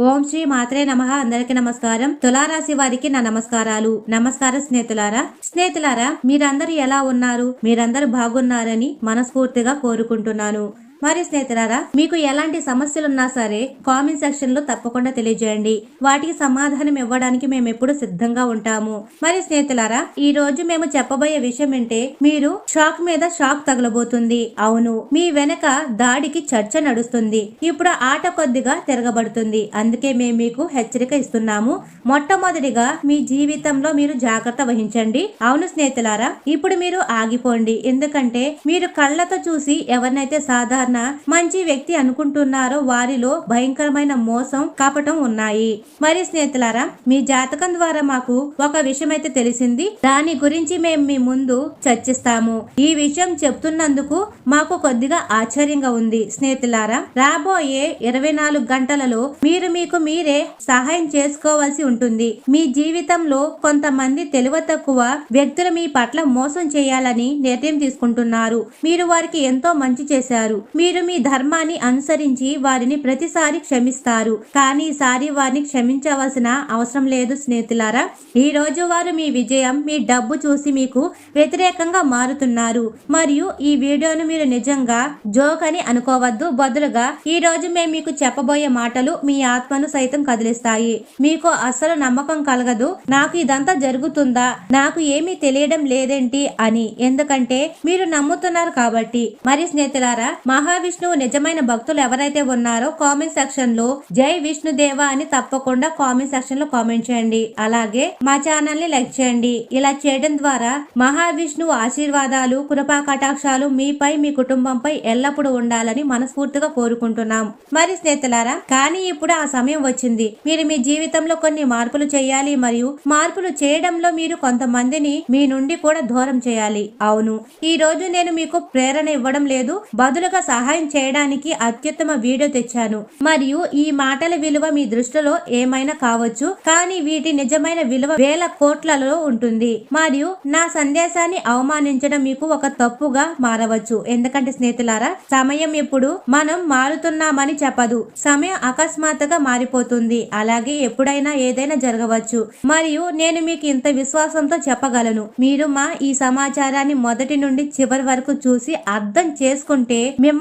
ఓం శ్రీ మాత్రే నమ. అందరికి నమస్కారం. తులారాశి వారికి నా నమస్కారాలు. నమస్కారం స్నేహితులారా స్నేహితులారా మీరందరూ ఎలా ఉన్నారు? మీరందరూ బాగున్నారని మనస్ఫూర్తిగా కోరుకుంటున్నాను. మరి స్నేహితులారా మీకు ఎలాంటి సమస్యలున్నా సరే కామెంట్ సెక్షన్లో తప్పకుండా తెలియజేయండి. వాటికి సమాధానం ఇవ్వడానికి మేము ఎప్పుడు సిద్ధంగా ఉంటాము. మరి స్నేహితులారా ఈ రోజు మేము చెప్పబోయే విషయం ఏంటే మీరు షాక్ మీద షాక్ తగలబోతుంది. అవును మీ వెనక దాడికి చర్చ నడుస్తుంది. ఇప్పుడు ఆట కొద్దిగా తిరగబడుతుంది. అందుకే మేము మీకు హెచ్చరిక ఇస్తున్నాము. మొట్టమొదటిగా మీ జీవితంలో మీరు జాగ్రత్త వహించండి. అవును స్నేహితులారా ఇప్పుడు మీరు ఆగిపోండి. ఎందుకంటే మీరు కళ్ళతో చూసి ఎవరినైతే సాధారణ మంచి వ్యక్తి అనుకుంటున్నారో వారిలో భయంకరమైన మోసం కపటం ఉన్నాయి. మరి స్నేహితులారా మీ జాతకం ద్వారా మాకు ఒక విషయం అయితే తెలిసింది. దాని గురించి మేము మీ ముందు చర్చిస్తాము. ఈ విషయం చెప్తున్నందుకు మాకు కొద్దిగా ఆశ్చర్యంగా ఉంది. స్నేహితులారా రాబోయే ఇరవై నాలుగు గంటలలో మీరు మీకు మీరే సహాయం చేసుకోవాల్సి ఉంటుంది. మీ జీవితంలో కొంతమంది తెలివ తక్కువ వ్యక్తులు మీ పట్ల మోసం చేయాలని నిర్ణయం తీసుకుంటున్నారు. మీరు వారికి ఎంతో మంచి చేశారు. మీరు మీ ధర్మాన్ని అనుసరించి వారిని ప్రతిసారి క్షమిస్తారు. కానీ ఈసారి వారిని క్షమించవలసిన అవసరం లేదు స్నేహితులారా. ఈ రోజు వారు మీ విజయం మీ డబ్బు చూసి మీకు వ్యతిరేకంగా మారుతున్నారు. మరియు ఈ వీడియోను మీరు నిజంగా జోక్ అని అనుకోవద్దు. బదులుగా ఈ రోజు మేము మీకు చెప్పబోయే మాటలు మీ ఆత్మను సైతం కదిలిస్తాయి. మీకు అస్సలు నమ్మకం కలగదు. నాకు ఇదంతా జరుగుతుందా? నాకు ఏమీ తెలియడం లేదేంటి అని. ఎందుకంటే మీరు నమ్ముతున్నారు కాబట్టి. మరి స్నేహితులారా మహా మహావిష్ణువు నిజమైన భక్తులు ఎవరైతే ఉన్నారో కామెంట్ సెక్షన్లో జై విష్ణుదేవ అని తప్పకుండా కామెంట్ సెక్షన్లో కామెంట్ చేయండి. అలాగే మా ఛానల్ని లైక్ చేయండి. ఇలా చేయడం ద్వారా మహావిష్ణువు ఆశీర్వాదాలు కృపా కటాక్షాలు మీపై మీ కుటుంబంపై ఎల్లప్పుడూ ఉండాలని మనస్ఫూర్తిగా కోరుకుంటున్నాం. మరి స్నేహితులారా కానీ ఇప్పుడు ఆ సమయం వచ్చింది. మీరు మీ జీవితంలో కొన్ని మార్పులు చేయాలి మరియు మార్పులు చేయడంలో మీరు కొంతమందిని మీ నుండి కూడా దూరం చేయాలి. అవును. ఈ రోజు నేను మీకు ప్రేరణ ఇవ్వడం లేదు. బదులుగా సహాయం చేయడానికి అత్యుత్తమ వీడియో తెచ్చాను. మరియు ఈ మాటల విలువ మీ దృష్టిలో ఏమైనా కావచ్చు కానీ వీటి నిజమైన విలువ వేల కోట్లలో ఉంటుంది. మరియు నా సందేశాన్ని అవమానించడం మీకు ఒక తప్పుగా మారవచ్చు. ఎందుకంటే స్నేహితులారా సమయం ఎప్పుడు మనం మారుతున్నామని చెప్పదు. సమయం అకస్మాత్తుగా మారిపోతుంది. అలాగే ఎప్పుడైనా ఏదైనా జరగవచ్చు. మరియు నేను మీకు ఇంత విశ్వాసంతో చెప్పగలను. మీరు మా ఈ సమాచారాన్ని మొదటి నుండి చివరి వరకు చూసి అర్థం చేసుకుంటే మిమ్మల్ని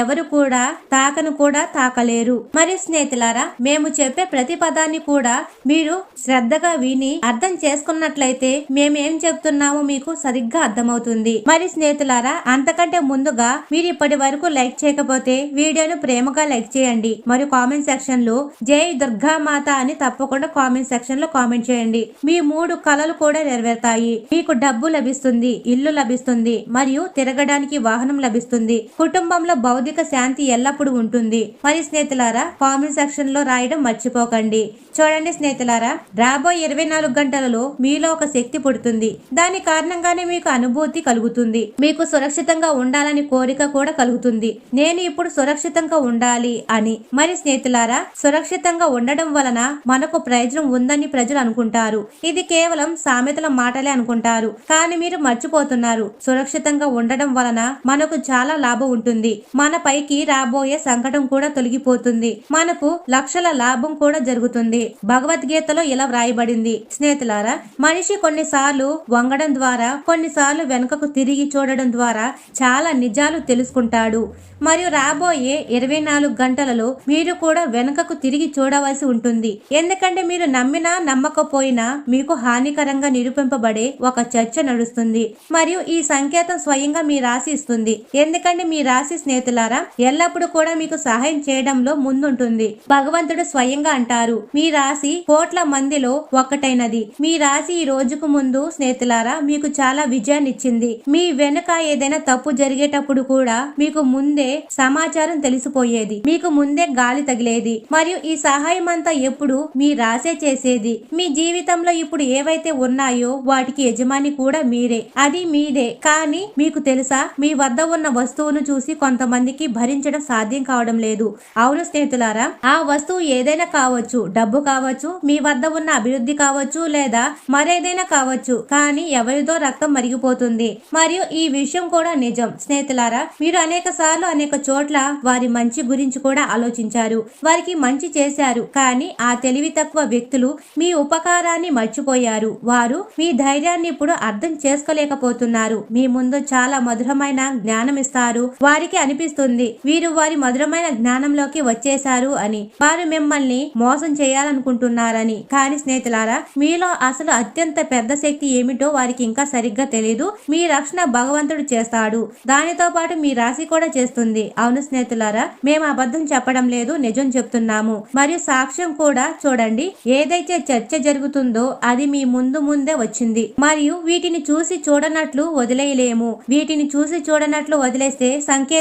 ఎవరు కూడా తాకను కూడా తాకలేరు. మరి స్నేహితులారా మేము చెప్పే ప్రతి పదాన్ని కూడా మీరు శ్రద్ధగా విని అర్థం చేసుకున్నట్లయితే మేము ఏం చెప్తున్నామో మీకు సరిగ్గా అర్థమవుతుంది. మరి స్నేహితులారా అంతకంటే ముందుగా మీరు ఇప్పటి వరకు లైక్ చేయకపోతే వీడియోను ప్రేమగా లైక్ చేయండి. మరియు కామెంట్ సెక్షన్లో జై దుర్గా మాత అని తప్పకుండా కామెంట్ సెక్షన్లో కామెంట్ చేయండి. మీ మూడు కళలు కూడా నెరవేరుతాయి. మీకు డబ్బు లభిస్తుంది ఇల్లు లభిస్తుంది మరియు తిరగడానికి వాహనం లభిస్తుంది. కుటుంబంలో భౌతిక శాంతి ఎల్లప్పుడూ ఉంటుంది. మరి స్నేహితులారా కామెంట్ సెక్షన్లో రాయడం మర్చిపోకండి. చూడండి స్నేహితులారా రాబోయే ఇరవై నాలుగు గంటలలో మీలో ఒక శక్తి పుడుతుంది. దాని కారణంగానే మీకు అనుభూతి కలుగుతుంది. మీకు సురక్షితంగా ఉండాలని కోరిక కూడా కలుగుతుంది. నేను ఇప్పుడు సురక్షితంగా ఉండాలి అని. మరి స్నేహితులారా సురక్షితంగా ఉండడం వలన మనకు ప్రయోజనం ఉందని ప్రజలు అనుకుంటారు. ఇది కేవలం సామెతల మాటలే అనుకుంటారు. కానీ మీరు మర్చిపోతున్నారు. సురక్షితంగా ఉండడం వలన మనకు చాలా లాభం ఉంటుంది. మన పైకి రాబోయే సంకటం కూడా తొలగిపోతుంది. మనకు లక్షల లాభం కూడా జరుగుతుంది. భగవద్గీతలో ఇలా వ్రాయబడింది. స్నేహితులారా మనిషి కొన్నిసార్లు వంగడం ద్వారా కొన్నిసార్లు వెనుకకు తిరిగి చూడడం ద్వారా చాలా నిజాలు తెలుసుకుంటాడు. మరియు రాబోయే ఇరవై నాలుగు గంటలలో మీరు కూడా వెనుకకు తిరిగి చూడవలసి ఉంటుంది. ఎందుకంటే మీరు నమ్మినా నమ్మకపోయినా మీకు హానికరంగా నిరూపింపబడే ఒక చర్చ నడుస్తుంది. మరియు ఈ సంకేతం స్వయంగా మీ రాశి ఇస్తుంది. ఎందుకంటే మీ రాశి స్నేహితులారా ఎల్లప్పుడూ కూడా మీకు సహాయం చేయడంలో ముందుంటుంది. భగవంతుడు స్వయంగా అంటారు మీ రాశి కోట్ల మందిలో ఒక్కటైనది మీ రాశి ఈ రోజుకు ముందు స్నేహితులారా మీకు చాలా విజయాన్ని ఇచ్చింది. మీ వెనుక ఏదైనా తప్పు జరిగేటప్పుడు కూడా మీకు ముందే సమాచారం తెలిసిపోయేది. మీకు ముందే గాలి తగిలేది. మరియు ఈ సహాయం అంతా ఎప్పుడు మీ రాసే చేసేది. మీ జీవితంలో ఇప్పుడు ఏవైతే ఉన్నాయో వాటికి యజమాని కూడా మీరే. అది మీదే. కానీ మీకు తెలుసా మీ వద్ద ఉన్న వస్తువును చూసి కొంతమందికి భరించడం సాధ్యం కావడం లేదు. అవును స్నేహితులారా ఆ వస్తువు ఏదైనా కావచ్చు డబ్బు కావచ్చు మీ వద్ద ఉన్న అభివృద్ధి కావచ్చు లేదా మరేదైనా కావచ్చు కానీ ఎవరిదో రక్తం మరిగిపోతుంది. మరియు ఈ విషయం కూడా నిజం. స్నేహితులారా మీరు అనేక సార్లు అనేక చోట్ల వారి మంచి గురించి కూడా ఆలోచించారు. వారికి మంచి చేశారు. కానీ ఆ తెలివి తక్కువ వ్యక్తులు మీ ఉపకారాన్ని మర్చిపోయారు. వారు మీ ధైర్యాన్ని ఇప్పుడు అర్థం చేసుకోలేకపోతున్నారు. మీ ముందు చాలా మధురమైన జ్ఞానం ఇస్తారు వారికి అనిపిస్తుంది. వీరు వారి మధురమైన జ్ఞానంలోకి వచ్చేశారు అని. వారు మిమ్మల్ని మోసం చేయాలనుకుంటున్నారని. కానీ స్నేహితులారా మీలో అసలు అత్యంత పెద్ద శక్తి ఏమిటో వారికి ఇంకా సరిగ్గా తెలియదు మీ రక్షణ భగవంతుడు చేస్తాడు. దానితో పాటు మీ రాశి కూడా చేస్తుంది. అవును స్నేహితులారా మేము అబద్ధం చెప్పడం లేదు నిజం చెప్తున్నాము. మరియు సాక్ష్యం కూడా చూడండి. ఏదైతే చర్చ జరుగుతుందో అది మీ ముందు ముందే వచ్చింది. మరియు వీటిని చూసి చూడనట్లు వదిలేయలేము. వీటిని చూసి చూడనట్లు వదిలేస్తే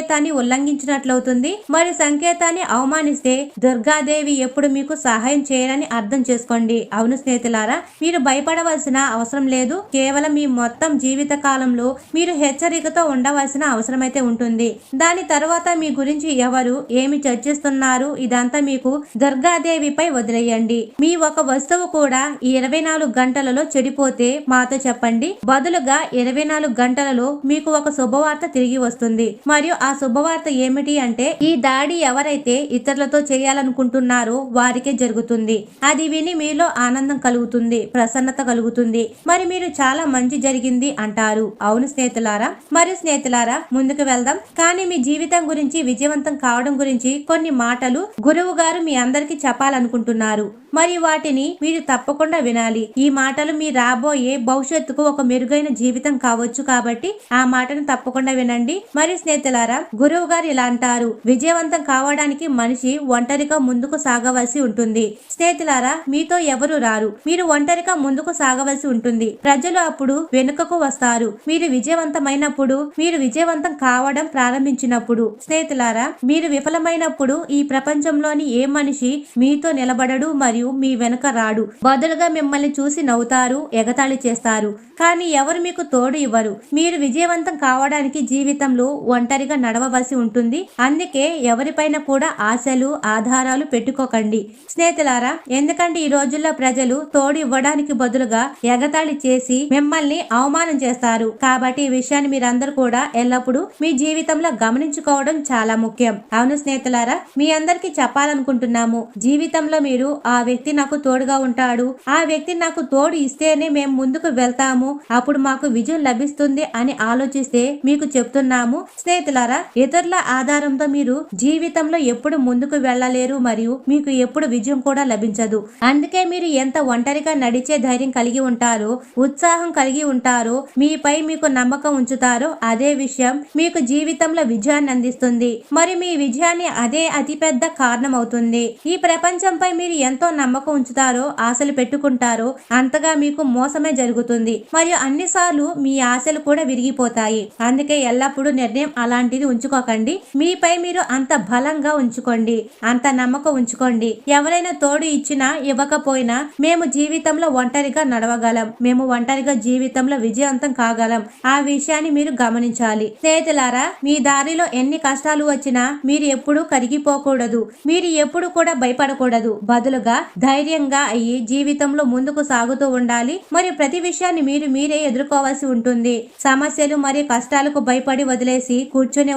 సంకేతాన్ని ఉల్లంఘించినట్లవుతుంది. మరి సంకేతాన్ని అవమానిస్తే దుర్గాదేవి ఎప్పుడు మీకు సహాయం చేయరని అర్థం చేసుకోండి. అవును స్నేహితులారా మీరు భయపడవలసిన అవసరం లేదు. కేవలం మీ మొత్తం జీవిత కాలంలో మీరు హెచ్చరికతో ఉండవలసిన అవసరమైతే ఉంటుంది. దాని తర్వాత మీ గురించి ఎవరు ఏమి చర్చిస్తున్నారు ఇదంతా మీకు దుర్గాదేవిపై వదిలేయండి. మీ ఒక వస్తువు కూడా ఈ ఇరవై నాలుగు గంటలలో చెడిపోతే మాతో చెప్పండి. బదులుగా ఇరవై నాలుగు గంటలలో మీకు ఒక శుభవార్త తిరిగి వస్తుంది. మరియు ఆ ఆ శుభవార్త ఏమిటి అంటే ఈ దాడి ఎవరైతే ఇతరులతో చేయాలనుకుంటున్నారో వారికే జరుగుతుంది. అది విని మీలో ఆనందం కలుగుతుంది ప్రసన్నత కలుగుతుంది. మరి మీరు చాలా మంచి జరిగింది అంటారు. అవును స్నేహితులారా మరి స్నేహితులారా ముందుకు వెళ్దాం. కానీ మీ జీవితం గురించి విజయవంతం కావడం గురించి కొన్ని మాటలు గురువు గారు మీ అందరికీ చెప్పాలనుకుంటున్నారు. మరి వాటిని మీరు తప్పకుండా వినాలి. ఈ మాటలు మీ రాబోయే భవిష్యత్తుకు ఒక మెరుగైన జీవితం కావచ్చు కాబట్టి ఆ మాటను తప్పకుండా వినండి. మరి స్నేహితులారా గురువు గారు ఇలా అంటారు. విజయవంతం కావడానికి మనిషి ఒంటరిగా ముందుకు సాగవలసి ఉంటుంది. స్నేహితులారా మీతో ఎవరు రారు. మీరు ఒంటరిగా ముందుకు సాగవలసి ఉంటుంది. ప్రజలు అప్పుడు వెనుకకు వస్తారు. మీరు విజయవంతమైనప్పుడు మీరు విజయవంతం కావడం ప్రారంభించినప్పుడు. స్నేహితులారా మీరు విఫలమైనప్పుడు ఈ ప్రపంచంలోని ఏ మనిషి మీతో నిలబడడు మరియు మీ వెనుక రాడు. బదులుగా మిమ్మల్ని చూసి నవ్వుతారు ఎగతాళి చేస్తారు. కానీ ఎవరు మీకు తోడు ఇవ్వరు. మీరు విజయవంతం కావడానికి జీవితంలో ఒంటరిగా నడవవలసి ఉంటుంది. అందుకే ఎవరిపైన కూడా ఆశలు ఆధారాలు పెట్టుకోకండి. స్నేహితులారా ఎందుకంటే ఈ రోజుల్లో ప్రజలు తోడు ఇవ్వడానికి బదులుగా ఎగతాళి చేసి మిమ్మల్ని అవమానం చేస్తారు. కాబట్టి ఈ విషయాన్ని మీరందరూ కూడా ఎల్లప్పుడూ మీ జీవితంలో గమనించుకోవడం చాలా ముఖ్యం. అవును స్నేహితులారా మీ అందరికీ చెప్పాలనుకుంటున్నాము. జీవితంలో మీరు ఆ వ్యక్తి నాకు తోడుగా ఉంటాడు. ఆ వ్యక్తి నాకు తోడు ఇస్తేనే మేము ముందుకు వెళ్తాము. అప్పుడు మాకు విజయం లభిస్తుంది అని ఆలోచిస్తే మీకు చెప్తున్నాము. స్నేహితులారా ఇతరుల ఆధారంతో మీరు జీవితంలో ఎప్పుడు ముందుకు వెళ్ళలేరు మరియు మీకు ఎప్పుడు విజయం కూడా లభించదు. అందుకే మీరు ఎంత ఒంటరిగా నడిచే ధైర్యం కలిగి ఉంటారో ఉత్సాహం కలిగి ఉంటారో మీపై మీకు నమ్మకం ఉంచుతారో అదే విషయం మీకు జీవితంలో విజయాన్ని అందిస్తుంది. మరి మీ విజయాన్ని అదే అతిపెద్ద కారణం అవుతుంది ఈ ప్రపంచంపై మీరు ఎంతో నమ్మకం ఉంచుతారో ఆశలు పెట్టుకుంటారో అంతగా మీకు మోసమే జరుగుతుంది. మరియు అన్నిసార్లు మీ ఆశలు కూడా విరిగిపోతాయి. అందుకే ఎల్లప్పుడూ నిర్ణయం అలాంటిది ఉంచుకోకండి. మీపై మీరు అంత బలంగా ఉంచుకోండి. అంత నమ్మకం ఉంచుకోండి. ఎవరైనా తోడు ఇచ్చినా ఇవ్వకపోయినా మేము జీవితంలో ఒంటరిగా నడవగలం. మేము ఒంటరిగా జీవితంలో విజయవంతం కాగలం. ఆ విషయాన్ని మీరు గమనించాలి. స్నేహితులారా మీ దారిలో ఎన్ని కష్టాలు వచ్చినా మీరు ఎప్పుడూ కరిగిపోకూడదు. మీరు ఎప్పుడు కూడా భయపడకూడదు. బదులుగా ధైర్యంగా అయ్యి జీవితంలో ముందుకు సాగుతూ ఉండాలి. మరియు ప్రతి విషయాన్ని మీరు మీరే ఎదుర్కోవాల్సి ఉంటుంది. సమస్యలు మరియు కష్టాలకు భయపడి వదిలేసి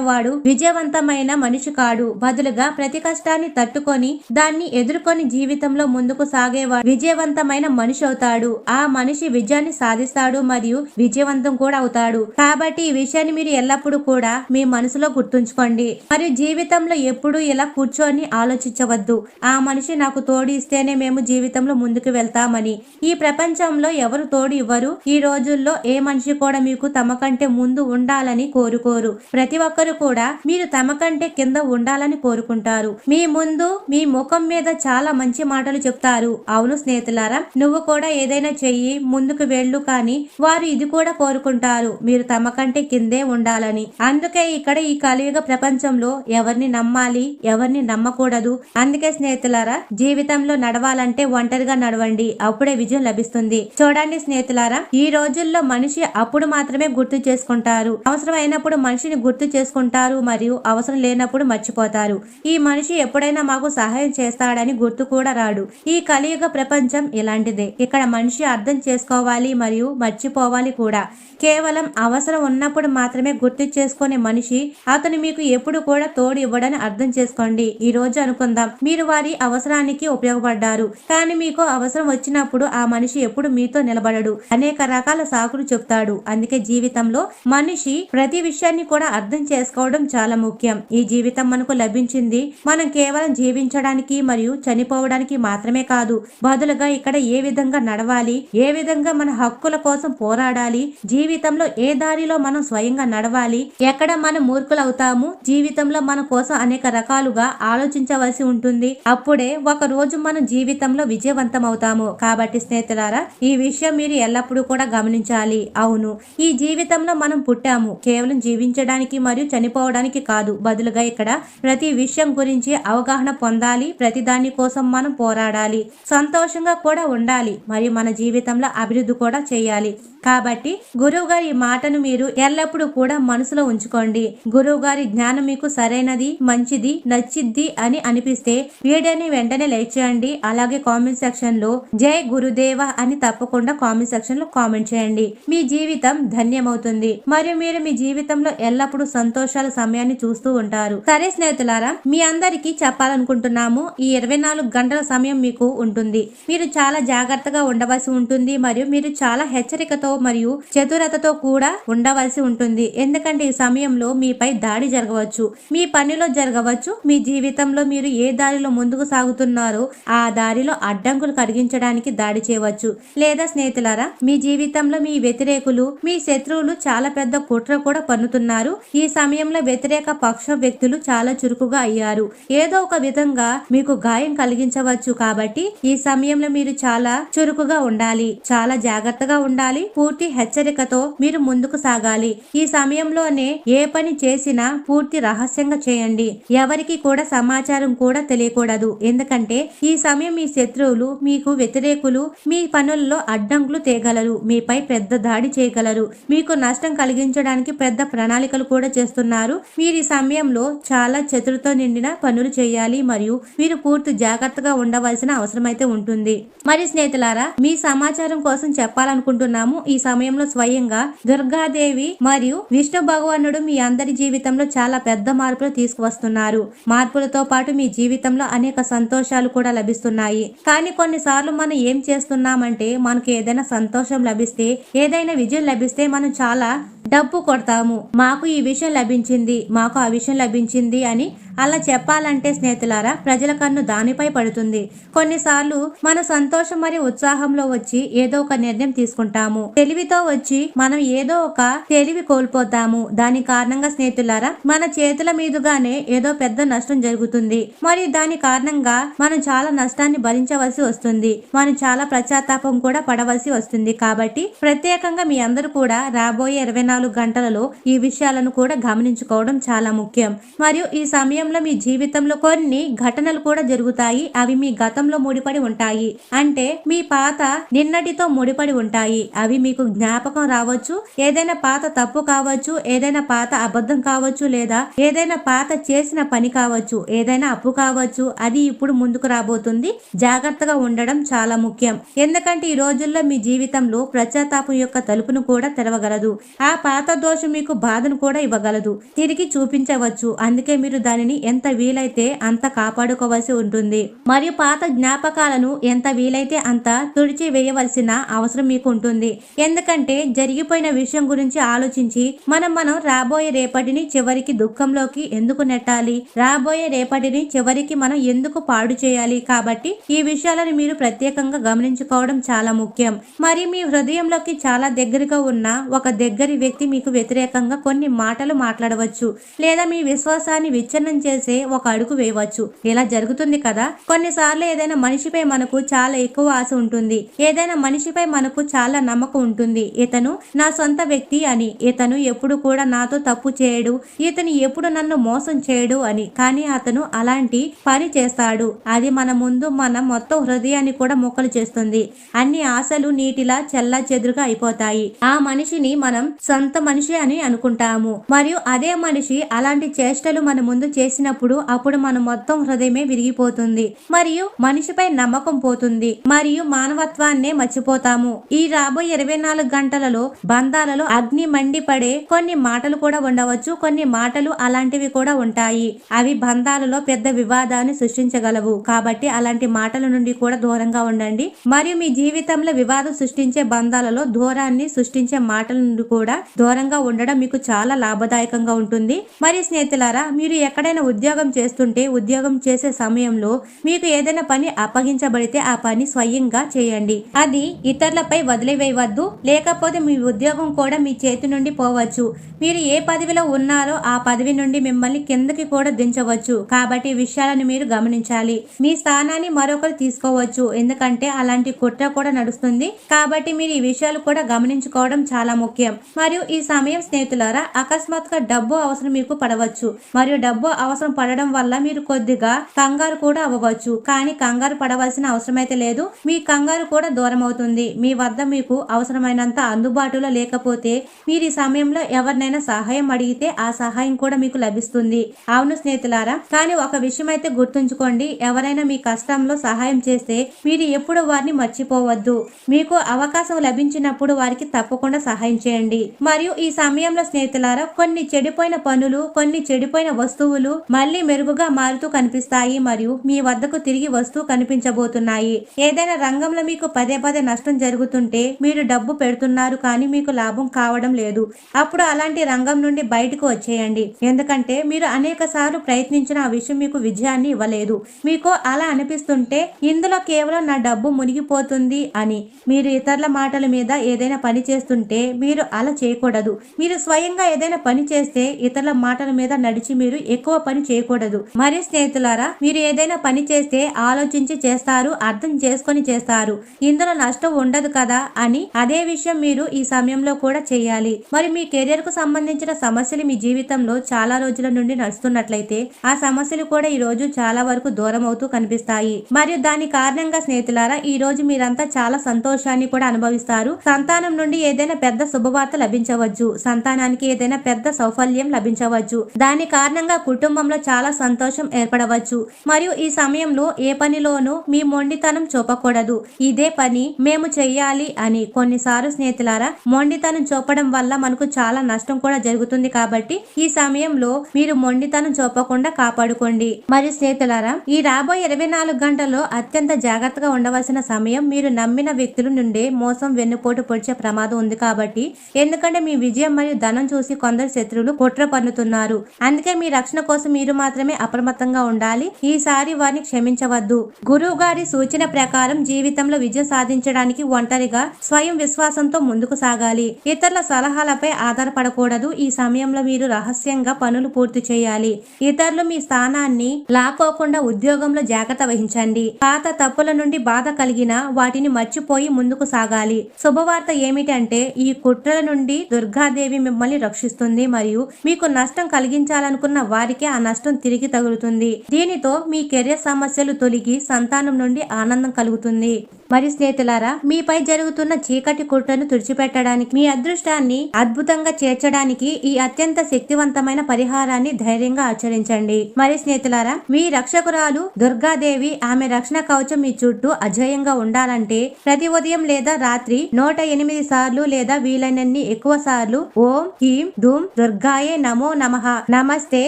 వాడు విజయవంతమైన మనిషి కాడు. బదులుగా ప్రతి కష్టాన్ని తట్టుకొని దాన్ని ఎదుర్కొని జీవితంలో ముందుకు సాగేవాడు విజయవంతమైన మనిషి అవుతాడు. ఆ మనిషి విజయాన్ని సాధిస్తాడు మరియు విజయవంతం కూడా అవుతాడు. కాబట్టి ఈ విషయాన్ని మీరు ఎల్లప్పుడూ కూడా మీ మనసులో గుర్తుంచుకోండి. మరియు జీవితంలో ఎప్పుడూ ఇలా కూర్చొని ఆలోచించవద్దు. ఆ మనిషి నాకు తోడు ఇస్తేనే మేము జీవితంలో ముందుకు వెళ్తామని. ఈ ప్రపంచంలో ఎవరు తోడు ఇవ్వరు? ఈ రోజుల్లో ఏ మనిషి కూడా మీకు తమ కంటే ముందు ఉండాలని కోరుకోరు. ప్రతి ఒక్కరు కూడా మీరు తమ కంటే కింద ఉండాలని కోరుకుంటారు. మీ ముందు మీ ముఖం మీద చాలా మంచి మాటలు చెప్తారు. అవును స్నేహితులారా నువ్వు కూడా ఏదైనా చెయ్యి ముందుకు వెళ్ళు కానీ వారు ఇది కూడా కోరుకుంటారు. మీరు తమ కంటే కిందే ఉండాలని. అందుకే ఇక్కడ ఈ కలియుగ ప్రపంచంలో ఎవరిని నమ్మాలి ఎవరిని నమ్మకూడదు. అందుకే స్నేహితులారా జీవితంలో నడవాలంటే ఒంటరిగా నడవండి. అప్పుడే విజయం లభిస్తుంది. చూడండి స్నేహితులారా ఈ రోజుల్లో మనిషి అప్పుడు మాత్రమే గుర్తు చేసుకుంటారు. అవసరం అయినప్పుడు మనిషిని గుర్తు చేసుకుంటారు. చేసుకుంటారు మరియు అవసరం లేనప్పుడు మర్చిపోతారు. ఈ మనిషి ఎప్పుడైనా మాకు సహాయం చేస్తాడని గుర్తు కూడా రాడు. ఈ కలియుగ ప్రపంచం ఇలాంటిదే. ఇక్కడ మనిషి అర్థం చేసుకోవాలి మరియు మర్చిపోవాలి కూడా. కేవలం అవసరం ఉన్నప్పుడు మాత్రమే గుర్తు చేసుకునే మనిషి అతను మీకు ఎప్పుడు కూడా తోడు ఇవ్వడని అర్థం చేసుకోండి. ఈ రోజు అనుకుందాం. మీరు వారి అవసరానికి ఉపయోగపడ్డారు. కానీ మీకు అవసరం వచ్చినప్పుడు ఆ మనిషి ఎప్పుడు మీతో నిలబడడు. అనేక రకాల సాకులు చెప్తాడు అందుకే జీవితంలో మనిషి ప్రతి విషయాన్ని కూడా అర్థం చేసుకోవడం చాలా ముఖ్యం. ఈ జీవితం మనకు లభించింది మనం కేవలం జీవించడానికి మరియు చనిపోవడానికి మాత్రమే కాదు. బదులుగా ఇక్కడ ఏ విధంగా నడవాలి ఏ విధంగా మన హక్కుల కోసం పోరాడాలి జీవితంలో ఏ దారిలో మనం స్వయంగా నడవాలి ఎక్కడ మనం మూర్ఖులవుతాము జీవితంలో మన కోసం అనేక రకాలుగా ఆలోచించవలసి ఉంటుంది. అప్పుడే ఒక రోజు మనం జీవితంలో విజయవంతం అవుతాము కాబట్టి స్నేహితులారా ఈ విషయం మీరు ఎల్లప్పుడూ కూడా గమనించాలి. అవును ఈ జీవితంలో మనం పుట్టాము. కేవలం జీవించడానికి మరియు చనిపోవడానికి కాదు. బదులుగా ఇక్కడ ప్రతి విషయం గురించి అవగాహన పొందాలి. ప్రతి దాని కోసం మనం పోరాడాలి. సంతోషంగా కూడా ఉండాలి. మరియు మన జీవితంలో అభివృద్ధి కూడా చేయాలి. కాబట్టి గురువు గారి మాటను మీరు ఎల్లప్పుడూ కూడా మనసులో ఉంచుకోండి. గురువు గారి జ్ఞానం మీకు సరైనది మంచిది నచ్చిద్ది అని అనిపిస్తే వీడియోని వెంటనే లైక్ చేయండి. అలాగే కామెంట్ సెక్షన్లో జై గురుదేవ అని తప్పకుండా కామెంట్ సెక్షన్లో కామెంట్ చేయండి. మీ జీవితం ధన్యమవుతుంది. మరియు మీరు మీ జీవితంలో ఎల్లప్పుడూ సంతోషాల సమయాన్ని చూస్తూ ఉంటారు. సరే స్నేహితులారా మీ అందరికీ చెప్పాలనుకుంటున్నాము. ఈ ఇరవై నాలుగు గంటల సమయం మీకు ఉంటుంది. మీరు చాలా జాగ్రత్తగా ఉండవలసి ఉంటుంది. మరియు మీరు చాలా హెచ్చరికతో మరియు చతురతతో కూడా ఉండవలసి ఉంటుంది. ఎందుకంటే ఈ సమయంలో మీపై దాడి జరగవచ్చు. మీ పనిలో జరగవచ్చు. మీ జీవితంలో మీరు ఏ దారిలో ముందుకు సాగుతున్నారో ఆ దారిలో అడ్డంకులు కలిగించడానికి దాడి చేయవచ్చు. లేదా స్నేహితులారా మీ జీవితంలో మీ వ్యతిరేకులు మీ శత్రువులు చాలా పెద్ద కుట్ర కూడా పన్నుతున్నారు. ఈ సమయంలో వ్యతిరేక పక్ష వ్యక్తులు చాలా చురుకుగా అయ్యారు. ఏదో ఒక విధంగా మీకు గాయం కలిగించవచ్చు. కాబట్టి ఈ సమయంలో మీరు చాలా చురుకుగా ఉండాలి. చాలా జాగ్రత్తగా ఉండాలి. పూర్తి హెచ్చరికతో మీరు ముందుకు సాగాలి. ఈ సమయంలోనే ఏ పని చేసినా పూర్తి రహస్యంగా చేయండి. ఎవరికి కూడా సమాచారం కూడా తెలియకూడదు. ఎందుకంటే ఈ సమయం మీ శత్రువులు మీకు వ్యతిరేకులు మీ పనుల్లో అడ్డంకులు తేగలరు. మీపై పెద్ద దాడి చేయగలరు. మీకు నష్టం కలిగించడానికి పెద్ద ప్రణాళికలు కూడా చేస్తున్నారు. మీరు ఈ సమయంలో చాలా చతురుతో నిండిన పనులు చేయాలి మరియు మీరు పూర్తి జాగ్రత్తగా ఉండవలసిన అవసరం అయితే ఉంటుంది. మరి స్నేహితులారా మీ సమాచారం కోసం చెప్పాలనుకుంటున్నాము. ఈ సమయంలో స్వయంగా దుర్గాదేవి మరియు విష్ణు భగవానుడు మీ అందరి జీవితంలో చాలా పెద్ద మార్పులు తీసుకువస్తున్నారు. మార్పులతో పాటు మీ జీవితంలో అనేక సంతోషాలు కూడా లభిస్తున్నాయి. కానీ కొన్నిసార్లు మనం ఏం చేస్తున్నామంటే మనకు ఏదైనా సంతోషం లభిస్తే ఏదైనా విజయం లభిస్తే మనం చాలా డబ్బు కొడతాము. మాకు ఈ విషయం లభించింది మాకు ఆ విషయం లభించింది అని అలా చెప్పాలంటే స్నేహితులారా ప్రజల కన్ను దానిపై పడుతుంది. కొన్నిసార్లు మన సంతోషం మరియు ఉత్సాహంలో వచ్చి ఏదో ఒక నిర్ణయం తీసుకుంటాము. తెలివితో వచ్చి మనం ఏదో ఒక తెలివి కోల్పోతాము. దాని కారణంగా స్నేహితులారా మన చేతుల మీదుగానే ఏదో పెద్ద నష్టం జరుగుతుంది. మరియు దాని కారణంగా మనం చాలా నష్టాన్ని భరించవలసి వస్తుంది. మనం చాలా పశ్చాత్తాపం కూడా పడవలసి వస్తుంది. కాబట్టి ప్రత్యేకంగా మీ అందరూ కూడా రాబోయే ఇరవై నాలుగు గంటలలో ఈ విషయాలను కూడా గమనించుకోవడం చాలా ముఖ్యం. మరియు ఈ సమయం సమయంలో మీ జీవితంలో కొన్ని ఘటనలు కూడా జరుగుతాయి. అవి మీ గతంలో ముడిపడి ఉంటాయి. అంటే మీ పాత నిన్నటితో ముడిపడి ఉంటాయి. అవి మీకు జ్ఞాపకం రావచ్చు. ఏదైనా పాత తప్పు కావచ్చు ఏదైనా పాత అబద్ధం కావచ్చు లేదా ఏదైనా పాత చేసిన పని కావచ్చు ఏదైనా అప్పు కావచ్చు అది ఇప్పుడు ముందుకు రాబోతుంది. జాగ్రత్తగా ఉండడం చాలా ముఖ్యం. ఎందుకంటే ఈ రోజుల్లో మీ జీవితంలో ప్రత్యాతాపం యొక్క తలుపును కూడా తెరవగలదు. ఆ పాత దోషం మీకు బాధను కూడా ఇవ్వగలదు. తిరిగి చూపించవచ్చు. అందుకే మీరు దానిని ఎంత వీలైతే అంత కాపాడుకోవాల్సి ఉంటుంది. మరియు పాత జ్ఞాపకాలను ఎంత వీలైతే అంత తుడిచి వేయవలసిన అవసరం మీకు ఉంటుంది. ఎందుకంటే జరిగిపోయిన విషయం గురించి ఆలోచించి మనం మనం రాబోయే రేపటిని చివరికి దుఃఖంలోకి ఎందుకు నెట్టాలి? రాబోయే రేపటిని చివరికి మనం ఎందుకు పాడు చేయాలి? కాబట్టి ఈ విషయాలను మీరు ప్రత్యేకంగా గమనించుకోవడం చాలా ముఖ్యం. మరి మీ హృదయంలోకి చాలా దగ్గరగా ఉన్న ఒక దగ్గరి వ్యక్తి మీకు వ్యతిరేకంగా కొన్ని మాటలు మాట్లాడవచ్చు. లేదా మీ విశ్వాసాన్ని విచ్ఛిన్నం చేసే ఒక అడుగు వేయవచ్చు. ఇలా జరుగుతుంది కదా? కొన్నిసార్లు ఏదైనా మనిషిపై మనకు చాలా ఎక్కువ ఆశ ఉంటుంది. ఏదైనా మనిషిపై మనకు చాలా నమ్మకం ఉంటుంది. ఇతను నా సొంత వ్యక్తి అని ఇతను ఎప్పుడు కూడా నాతో తప్పు చేయడు ఇతను ఎప్పుడు నన్ను మోసం చేయడు అని. కానీ అతను అలాంటి పని చేస్తాడు. అది మన ముందు మన మొత్తం హృదయాన్ని కూడా మొక్కలు చేస్తుంది. అన్ని ఆశలు నీటిలా చెల్లా చెదురుగా అయిపోతాయి. ఆ మనిషిని మనం సొంత మనిషి అని అనుకుంటాము. మరియు అదే మనిషి అలాంటి చేష్టలు మన ముందు చేసినప్పుడు అప్పుడు మన మొత్తం హృదయమే విరిగిపోతుంది మరియు మనిషిపై నమ్మకం పోతుంది మరియు మానవత్వాన్నే మర్చిపోతాము. ఈ రాబోయే ఇరవై నాలుగు గంటలలో బంధాలలో అగ్ని మండిపడే కొన్ని మాటలు కూడా ఉండవచ్చు. కొన్ని మాటలు అలాంటివి కూడా ఉంటాయి. అవి బంధాలలో పెద్ద వివాదాన్ని సృష్టించగలవు. కాబట్టి అలాంటి మాటల నుండి కూడా దూరంగా ఉండండి. మరియు మీ జీవితంలో వివాదం సృష్టించే బంధాలలో దూరాన్ని సృష్టించే మాటల నుండి కూడా దూరంగా ఉండడం మీకు చాలా లాభదాయకంగా ఉంటుంది. మరియు స్నేహితులారా మీరు ఎక్కడైనా ఉద్యోగం చేస్తుంటే ఉద్యోగం చేసే సమయంలో మీకు ఏదైనా పని అప్పగించబడితే ఆ పని స్వయంగా చేయండి. అది ఇతరులపై వదిలివేయవద్దు. లేకపోతే మీ ఉద్యోగం కూడా మీ చేతి నుండి పోవచ్చు. మీరు ఏ పదవిలో ఉన్నారో ఆ పదవి నుండి మిమ్మల్ని కిందకి కూడా దించవచ్చు. కాబట్టి విషయాలను మీరు గమనించాలి. మీ స్థానాన్ని మరొకరు తీసుకోవచ్చు. ఎందుకంటే అలాంటి కుట్ర కూడా నడుస్తుంది. కాబట్టి మీరు ఈ విషయాలు కూడా గమనించుకోవడం చాలా ముఖ్యం. మరియు ఈ సమయం స్నేహితులారా అకస్మాత్తుగా డబ్బు అవసరం మీకు పడవచ్చు. మరియు డబ్బు అవసరం పడడం వల్ల మీరు కొద్దిగా కంగారు కూడా అవ్వవచ్చు. కానీ కంగారు పడవలసిన అవసరం అయితే లేదు. మీ కంగారు కూడా దూరం అవుతుంది. మీ వద్ద మీకు అవసరమైనంత అందుబాటులో లేకపోతే మీరు ఈ సమయంలో ఎవరినైనా సహాయం అడిగితే ఆ సహాయం కూడా మీకు లభిస్తుంది. అవును స్నేహితులారా కానీ ఒక విషయం అయితే గుర్తుంచుకోండి. ఎవరైనా మీ కష్టంలో సహాయం చేస్తే మీరు ఎప్పుడు వారిని మర్చిపోవద్దు. మీకు అవకాశం లభించినప్పుడు వారికి తప్పకుండా సహాయం చేయండి. మరియు ఈ సమయంలో స్నేహితులారా కొన్ని చెడిపోయిన పనులు కొన్ని చెడిపోయిన వస్తువులు మళ్ళీ మెరుగుగా మారుతూ కనిపిస్తాయి మరియు మీ వద్దకు తిరిగి వస్తూ కనిపించబోతున్నాయి. ఏదైనా రంగంలో మీకు పదే పదే నష్టం జరుగుతుంటే మీరు డబ్బు పెడుతున్నారు కానీ మీకు లాభం కావడం లేదు. అప్పుడు అలాంటి రంగం నుండి బయటకు వచ్చేయండి. ఎందుకంటే మీరు అనేక సార్లు ప్రయత్నించిన ఆ విషయం మీకు విజయాన్ని ఇవ్వలేదు. మీకు అలా అనిపిస్తుంటే ఇందులో కేవలం నా డబ్బు మునిగిపోతుంది అని మీరు ఇతరుల మాటల మీద ఏదైనా పని చేస్తుంటే మీరు అలా చేయకూడదు. మీరు స్వయంగా ఏదైనా పని చేస్తే ఇతరుల మాటల మీద నడిచి మీరు ఎక్కువ పని చేయకూడదు. మరి స్నేహితులారా మీరు ఏదైనా పని చేస్తే ఆలోచించి చేస్తారు అర్థం చేసుకొని చేస్తారు. ఇందులో నష్టం ఉండదు కదా అని అదే విషయం మీరు ఈ సమయంలో కూడా చేయాలి. మరి మీ కెరియర్కు సంబంధించిన సమస్యలు మీ జీవితంలో చాలా రోజుల నుండి నడుస్తున్నట్లయితే ఆ సమస్యలు కూడా ఈ రోజు చాలా వరకు దూరం అవుతూ కనిపిస్తాయి. మరియు దాని కారణంగా స్నేహితులారా ఈ రోజు మీరంతా చాలా సంతోషాన్ని కూడా అనుభవిస్తారు. సంతానం నుండి ఏదైనా పెద్ద శుభవార్త లభించవచ్చు. సంతానానికి ఏదైనా పెద్ద సౌఫల్యం లభించవచ్చు. దాని కారణంగా కుటుంబ కుటుంబంలో చాలా సంతోషం ఏర్పడవచ్చు. మరియు ఈ సమయంలో ఏ పనిలోనూ మీ మొండితనం చూపకూడదు. ఇదే పని మేము చెయ్యాలి అని కొన్నిసార్లు స్నేహితులారా మొండితనం చూపడం వల్ల మనకు చాలా నష్టం కూడా జరుగుతుంది కాబట్టి ఈ సమయంలో మీరు మొండితనం చూపకుండా కాపాడుకోండి. మరియు స్నేహితులారా ఈ రాబోయే ఇరవై నాలుగు గంటల్లో అత్యంత జాగ్రత్తగా ఉండవలసిన సమయం మీరు నమ్మిన వ్యక్తుల నుండే మోసం వెన్నుపోటు పొడిచే ప్రమాదం ఉంది కాబట్టి ఎందుకంటే మీ విజయం మరియు ధనం చూసి కొందరు శత్రువులు కుట్ర పన్నుతున్నారు. అందుకే మీ రక్షణ కోసం మీరు మాత్రమే అప్రమత్తంగా ఉండాలి. ఈసారి వారిని క్షమించవద్దు. గురువు గారి సూచన ప్రకారం జీవితంలో విజయం సాధించడానికి ఒంటరిగా స్వయం విశ్వాసంతో ముందుకు సాగాలి. ఇతరుల సలహాలపై ఆధారపడకూడదు. ఈ సమయంలో మీరు రహస్యంగా పనులు పూర్తి చేయాలి. ఇతరులు మీ స్థానాన్ని లాక్కోకుండా ఉద్యోగంలో జాగ్రత్త వహించండి. పాత తప్పుల నుండి బాధ కలిగిన వాటిని మర్చిపోయి ముందుకు సాగాలి. శుభవార్త ఏమిటంటే ఈ కుట్రల నుండి దుర్గాదేవి మిమ్మల్ని రక్షిస్తుంది మరియు మీకు నష్టం కలిగించాలనుకున్న వారికి ఆ నష్టం తిరిగి తగులుతుంది. దీనితో మీ కెరీర్ సమస్యలు తొలగి సంతానం నుండి ఆనందం కలుగుతుంది. మరి స్నేహితులారా మీపై జరుగుతున్న చీకటి కుట్రను తుడిచిపెట్టడానికి మీ అదృష్టాన్ని అద్భుతంగా చేర్చడానికి ఈ అత్యంత శక్తివంతమైన పరిహారాన్ని ధైర్యంగా ఆచరించండి. మరి స్నేహితులారా మీ రక్షకురాలు దుర్గాదేవి ఆమె రక్షణ కవచం మీ చుట్టూ అజేయంగా ఉండాలంటే ప్రతి ఉదయం లేదా రాత్రి నూట ఎనిమిది సార్లు లేదా వీలైనన్ని ఎక్కువ సార్లు ఓం హీం ధూమ్ దుర్గాయే నమో నమః. నమస్తే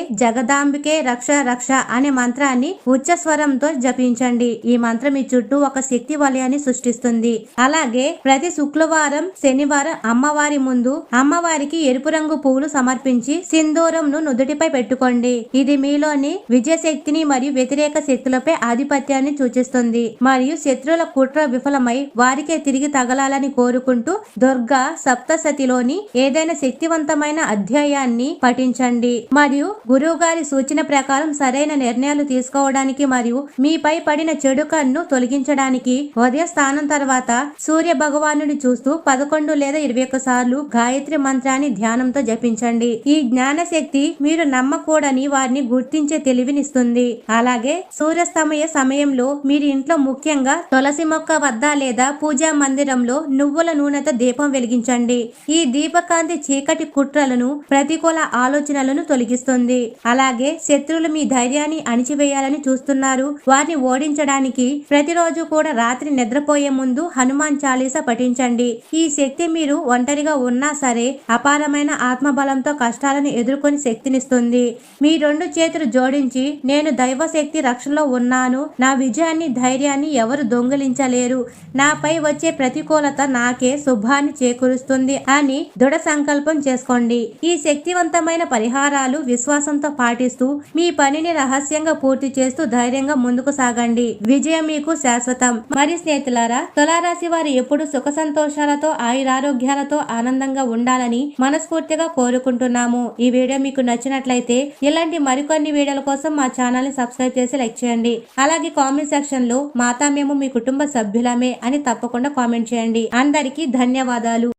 జగదాంబికే రక్ష రక్ష అనే మంత్రాన్ని ఉచ్చ స్వరంతో జపించండి. ఈ మంత్రం మీ చుట్టూ ఒక శక్తి వలయాన్ని సృష్టిస్తుంది. అలాగే ప్రతి శుక్రవారం శనివారం అమ్మవారి ముందు అమ్మవారికి ఎరుపు రంగు పువ్వులు సమర్పించి సింధూరంను నుదుటిపై పెట్టుకోండి. ఇది మీలోని విజయశక్తిని మరియు వ్యతిరేక శక్తులపై ఆధిపత్యాన్ని సూచిస్తుంది. మరియు శత్రువుల కుట్ర విఫలమై వారికే తిరిగి తగలాలని కోరుకుంటూ దుర్గా సప్తసతిలోని ఏదైనా శక్తివంతమైన అధ్యాయాన్ని పఠించండి. మరియు గురువు గారి సూచన ప్రకారం సరైన నిర్ణయాలు తీసుకోవడానికి మరియు మీపై పడిన చెడు కన్ను తొలగించడానికి ఉదయ స్థానం తర్వాత సూర్య భగవానుని చూస్తూ పదకొండు లేదా ఇరవై ఒక్క సార్లు గాయత్రి మంత్రాన్ని ధ్యానంతో జపించండి. ఈ జ్ఞాన శక్తి మీరు నమ్మకూడని వారిని గుర్తించే తెలివినిస్తుంది. అలాగే సూర్యాస్తమయ సమయంలో మీరు ఇంట్లో ముఖ్యంగా తులసి మొక్క వద్ద లేదా పూజా మందిరంలో నువ్వుల నూనెతో దీపం వెలిగించండి. ఈ దీపకాంతి చీకటి కుట్రలను ప్రతికూల ఆలోచనలను తొలగిస్తుంది. అలాగే అలాగే శత్రువులు మీ ధైర్యాన్ని అణిచివేయాలని చూస్తున్నారు. వారిని ఓడించడానికి ప్రతిరోజు కూడా రాత్రి నిద్రపోయే ముందు హనుమాన్ చాలీస పఠించండి. ఈ శక్తి మీరు ఒంటరిగా ఉన్నా సరే అపారమైన ఆత్మబలంతో కష్టాలను ఎదుర్కొని శక్తినిస్తుంది. మీ రెండు చేతులు జోడించి నేను దైవ శక్తి రక్షణలో ఉన్నాను. నా విజయాన్ని ధైర్యాన్ని ఎవరు దొంగిలించలేరు. నాపై వచ్చే ప్రతికూలత నాకే శుభాన్ని చేకూరుస్తుంది అని దృఢ సంకల్పం చేసుకోండి. ఈ శక్తివంతమైన పరిహారాలు విశ్వాసంతో పాటిస్తూ మీ పనిని రహస్యంగా పూర్తి చేస్తూ ధైర్యంగా ముందుకు సాగండి. విజయం మీకు శాశ్వతం. మరి స్నేహితులారా తులారాశి వారు ఎప్పుడు సుఖ సంతోషాలతో ఆయురారోగ్యాలతో ఆనందంగా ఉండాలని మనస్ఫూర్తిగా కోరుకుంటున్నాము. ఈ వీడియో మీకు నచ్చినట్లయితే ఇలాంటి మరికొన్ని వీడియోల కోసం మా ఛానల్ని సబ్స్క్రైబ్ చేసి లైక్ చేయండి. అలాగే కామెంట్ సెక్షన్లో మాతా మేము మీ కుటుంబ సభ్యులమే అని తప్పకుండా కామెంట్ చేయండి. అందరికీ ధన్యవాదాలు.